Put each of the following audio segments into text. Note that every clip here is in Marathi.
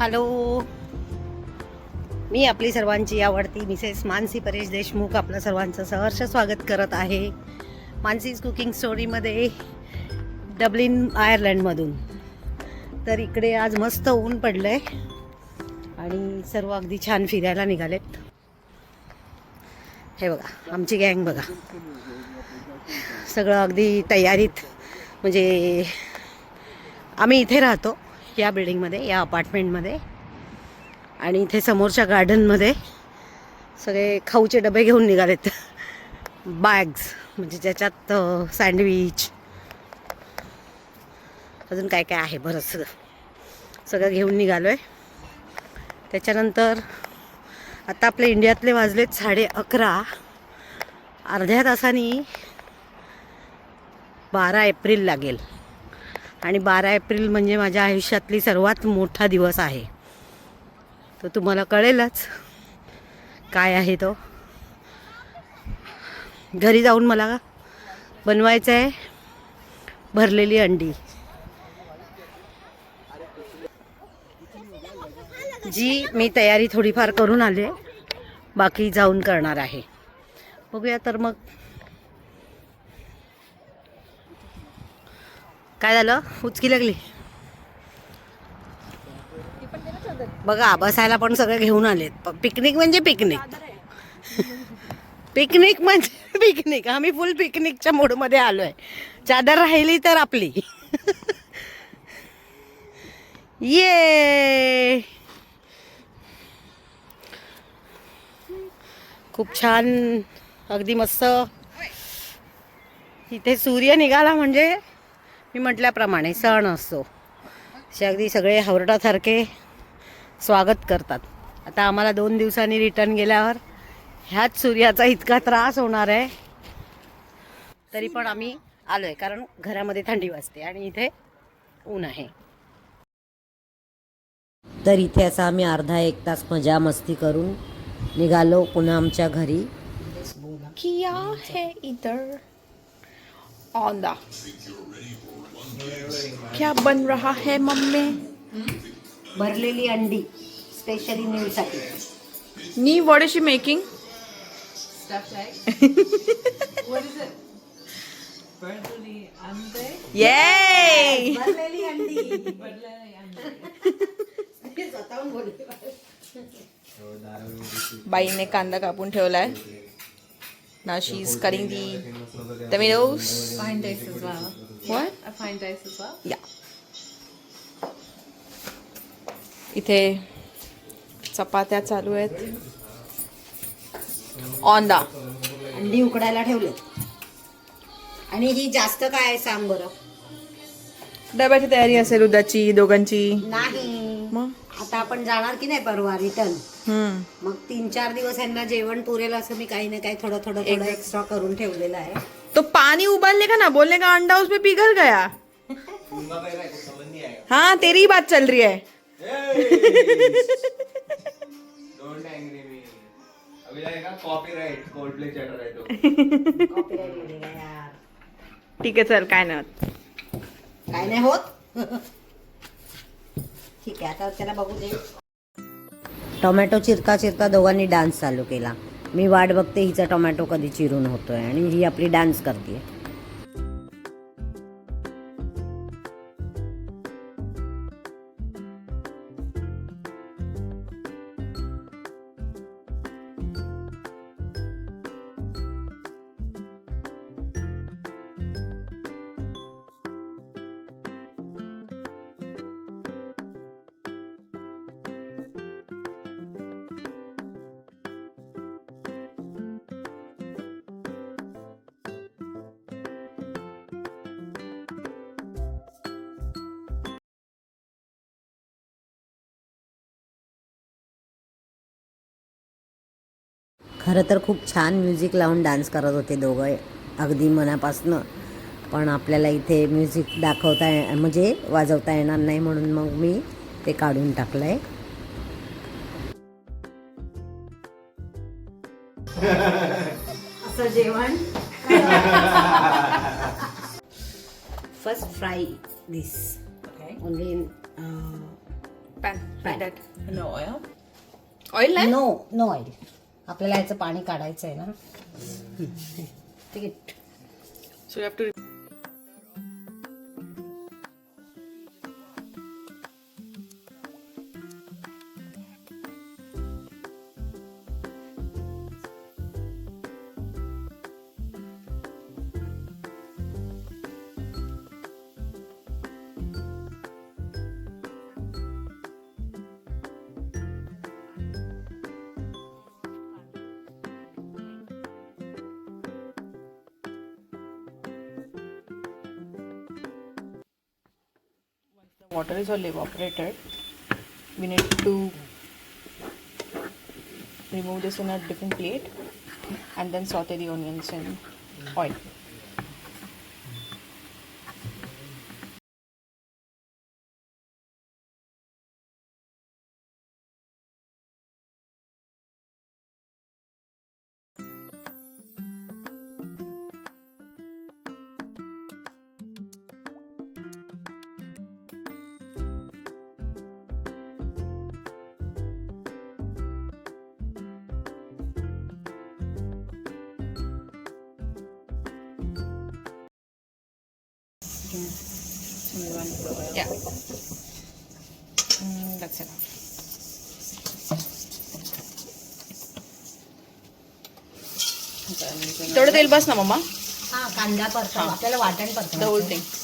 हॅलो. मी आपली सर्वांची आवडती मिसेस मानसी परेश देशमुख आपलं सर्वांचं सहर्ष स्वागत करत आहे मानसीज कुकिंग स्टोरीमध्ये डब्लिन आयर्लंडमधून. तर इकडे आज मस्त ऊन पडलं आहे आणि सर्व अगदी छान फिरायला निघालेत. हे बघा आमची गँग बघा. सगळं अगदी तयारीत म्हणजे आम्ही इथे राहतो. या बिल्डिंगमध्ये या अपार्टमेंटमध्ये आणि इथे समोरच्या गार्डनमध्ये सगळे खाऊचे डबे घेऊन निघालेत. बॅग्स म्हणजे ज्याच्यात सँडविच अजून काय काय आहे? बरंच सगळं. सगळं घेऊन निघालो आहे त्याच्यानंतर आता आपल्या इंडियातले वाजलेत साडे अकरा. अर्ध्या तासानी बारा एप्रिल लागेल. आणि बारा एप्रिल म्हणजे माझ्या आयुष्यातली सर्वात मोठा दिवस आहे. तो तुम्हाला कळेलच काय आहे तो. घरी जाऊन मला बनवायचं आहे भरलेली अंडी. जी मी तयारी थोडीफार करून आले बाकी जाऊन करणार आहे. बघूया तर मग काय झालं? उचकी लागली. बघा बसायला पण सगळे घेऊन आलेत. पिकनिक म्हणजे पिकनिक पिकनिक म्हणजे पिकनिक आम्ही फुल पिकनिकच्या मूडमध्ये आलो आहे चादर राहिली तर आपली. ये. खूप छान. अगदी मस्त. इथे सूर्य निघाला म्हणजे मी म्हटल्याप्रमाणे सण असतो असे अगदी सगळे हावरटासारखे स्वागत करतात. आता आम्हाला दोन दिवसांनी रिटर्न गेल्यावर ह्याच सूर्याचा इतका त्रास होणार आहे. तरी पण आम्ही आलो आहे कारण घरामध्ये थंडी वाजते आणि इथे ऊन आहे. तर इथे असा आम्ही अर्धा एक तास मजा मस्ती करून निघालो पुन्हा आमच्या घरी. किया है इधर? औंदा क्या बन रहा है मम्मी? भरलेली अंडी स्पेशली न्यूसाठी नी व्हाट इज शी मेकिंग ये भरलेली अंडी. बाईने कांदा कापून ठेवलाय. ना she is cutting the tomatoes Well. What A fine taste as well. या इथे चपात्या चालू आहेत. ऑन दा अंडी उकडायला ठेवले आणि ही जास्त काय आहे सांग बरं? डब्याची तयारी असेल उद्याची दोघांची? नाही. मग? आता आपण जाणार की नाही परवा रिटर्न हम्म. मग तीन चार दिवस यांना जेवण पुरेल असं मी काही ना काही थोडं थोडं थोडं एक्स्ट्रा करून ठेवलेलं आहे. तो पानी उबालने का ना बोलने का अंडा उसमें पिघल गया। हाँ तेरी ही बात चल रही है। है ठीक आहे चल काय नाही होत. काय नाही होत. ठीक आहे आता त्याला बघू दे. टोमॅटो चिरता चिरता दोघांनी डान्स चालू केला. मी वाट बघते हिचा टोमॅटो कधी चिरून होतो आहे आणि ही आपली डान्स करते खरं तर खूप छान म्युझिक लावून डान्स करत होते दोघं. अगदी मनापासनं. पण आपल्याला इथे म्युझिक दाखवता ये- म्हणजे वाजवता येणार नाही म्हणून मग मी ते काढून टाकलं आहे असं जेवण? First fry this only in pan No oil? Oil नाही नो नो ऑइल आपल्याला याचं पाणी काढायचं आहे ना. ठीक आहे so you have to water is all evaporated. We need to remove this in a different plate and then saute the onions in oil yeah Mm, that's enough तेवढं तेल बस ना मम्मा. हा कांदा परतो आपल्याला वाटण द परतो whole thing Tell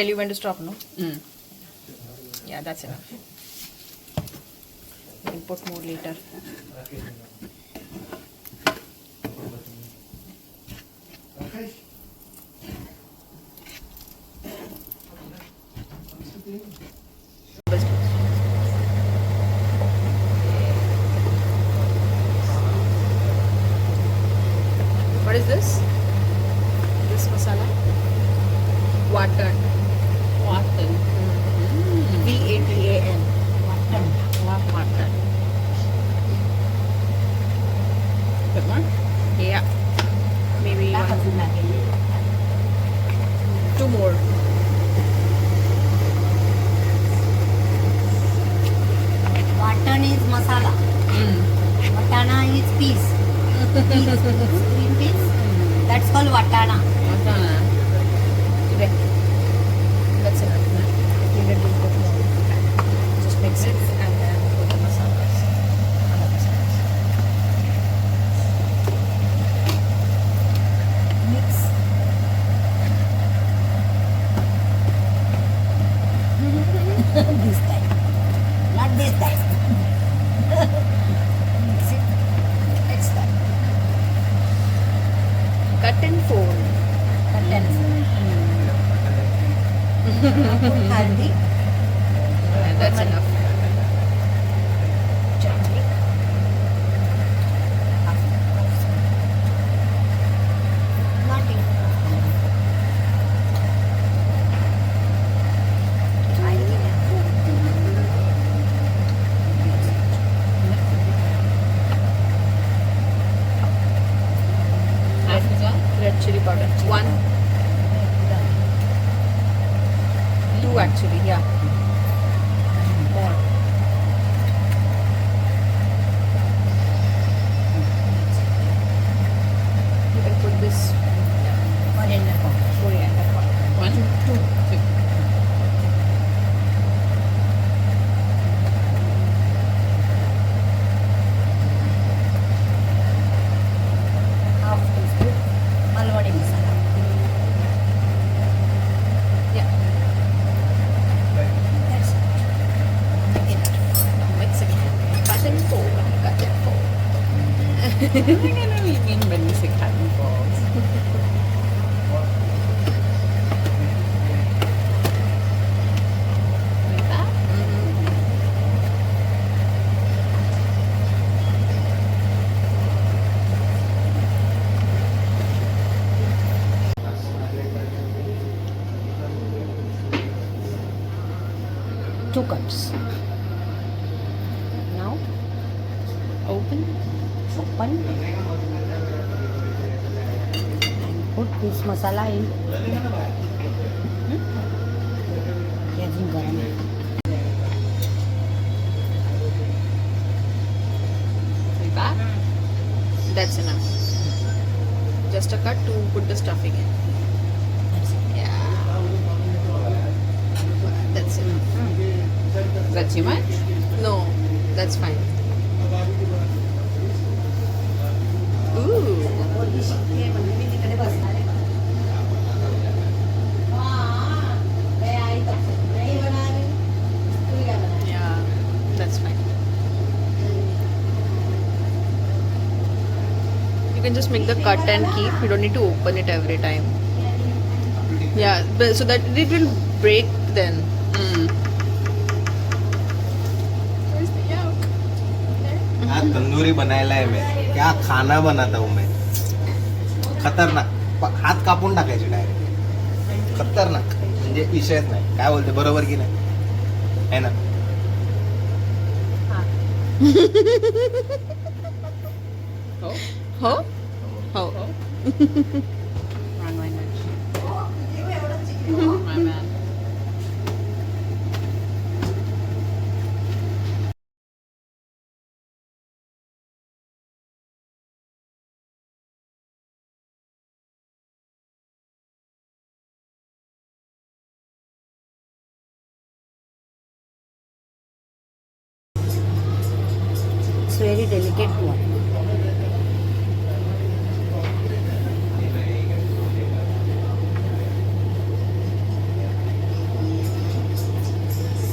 Tell you when to stop, no? Hmm. Yeah, that's enough. We can put more later. That more. Yeah. Maybe one. Two more. Watan is masala. Mm. Watana is peas. Green peas. That's called watana. Watana. Ano ka namiming manisikan ko? Diba? Two cups. open and oh, put this masala in getting garam that's enough. Just a cut to put the stuffing in yeah. That's enough. Hmm. That's too much? No that's fine. You can just make the cut and keep. You don't need to open it every time. Yeah, but so that it will break then. Mm. Where's the yolk? आज है क्या खाना बनाता हूँ मैं? खतरनाक. हात कापून टाकायचे डायरेक्ट खतरनाक. म्हणजे विषयच नाही. काय बोलते बरोबर की नाही? है ना? Ho? Ho? Wrong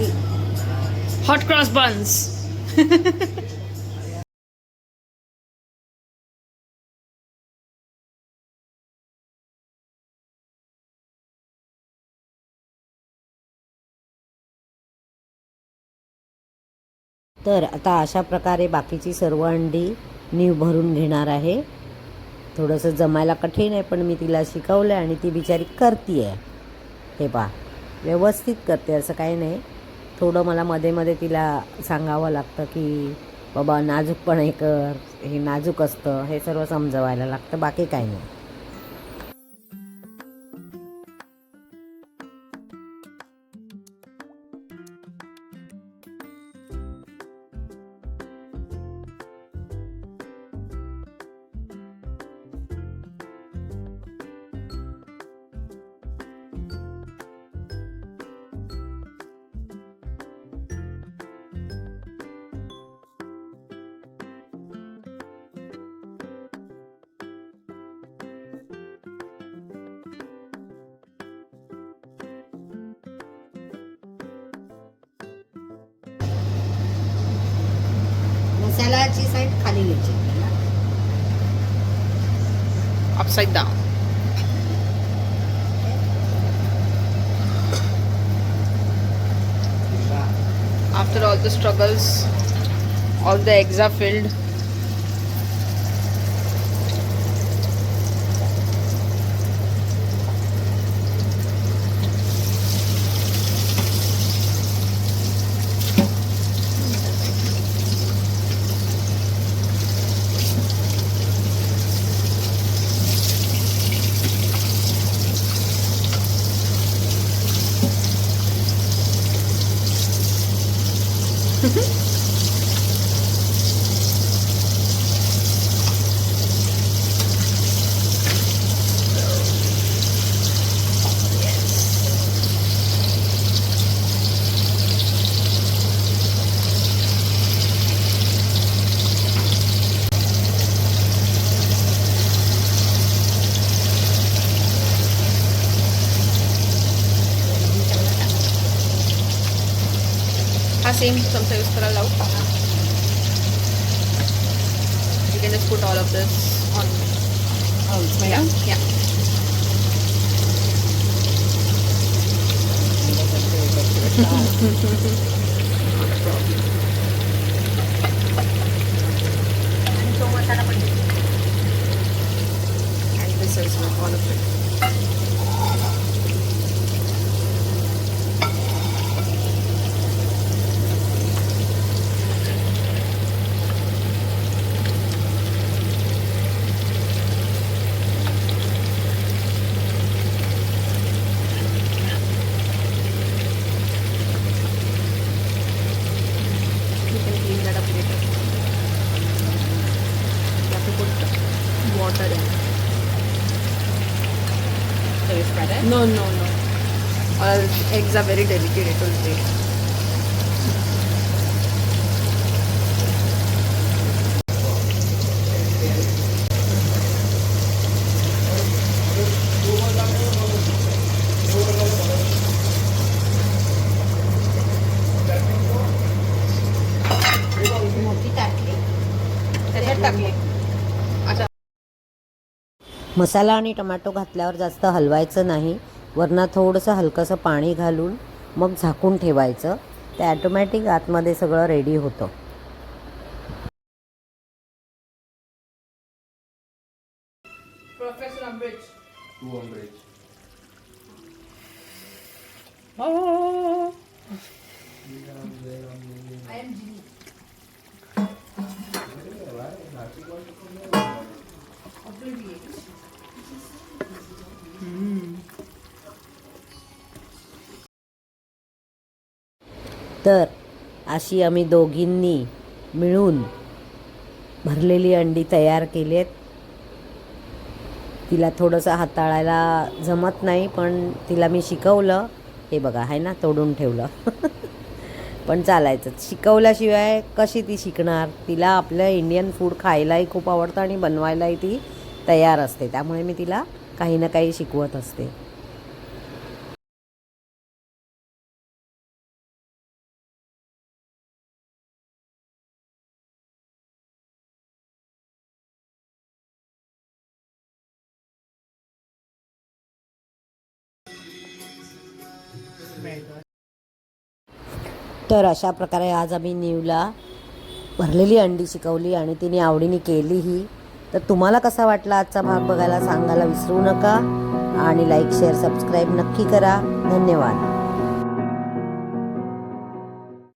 Hot cross buns. तर आता अशा प्रकारे बाकीची सर्व अंडी नीव भरून घेणार आहे. थोडंसं जमायला कठीण आहे पण मी तिला शिकवलं आहे आणि ती बिचारी करते आहे हे पा व्यवस्थित करते असं काही नाही. थोडं मला मध्ये मध्ये तिला सांगावं लागतं की बाबा नाजूकपणे कर हे नाजूक असतं हे सर्व समजवायला लागतं बाकी काही नाही. Upside down. After all the struggles, all the eggs are filled. हा सेम चमचा यूज करायला लावू You can just put all of this on. Yeah, yeah. आणि तो मसाला पण And this is with all of it. Water in. So you spread it? No, no, no. Or eggs are very delicate, it will break. त्याच्यात टाकले मसाला आणि टमॅटो घातल्यावर जास्त हलवायचं नाही. वरनं थोडंसं हलकंसं पाणी घालून मग झाकून ठेवायचं. ते ॲटोमॅटिक आतमध्ये सगळं रेडी होतं. तर अशी आम्ही दोघींनी मिळून भरलेली अंडी तयार केली आहेत तिला थोडंसं हाताळायला जमत नाही पण तिला मी शिकवलं. हे बघा आहे ना तोडून ठेवलं. पण चालायचं. शिकवल्याशिवाय कशी ती शिकणार? तिला आपलं इंडियन फूड खायलाही खूप आवडतं आणि बनवायलाही ती तयार असते. त्यामुळे मी तिला काही ना काही शिकवत असते. तर अशा प्रकारे आज आम्ही न्यूला भरलेली अंडी शिकवली आणि तिने आवडीने केली ही. तर तुम्हाला कसा वाटला आजचा भाग बघायला सांगायला विसरू नका. आणि लाईक शेअर सबस्क्राईब नक्की करा. धन्यवाद.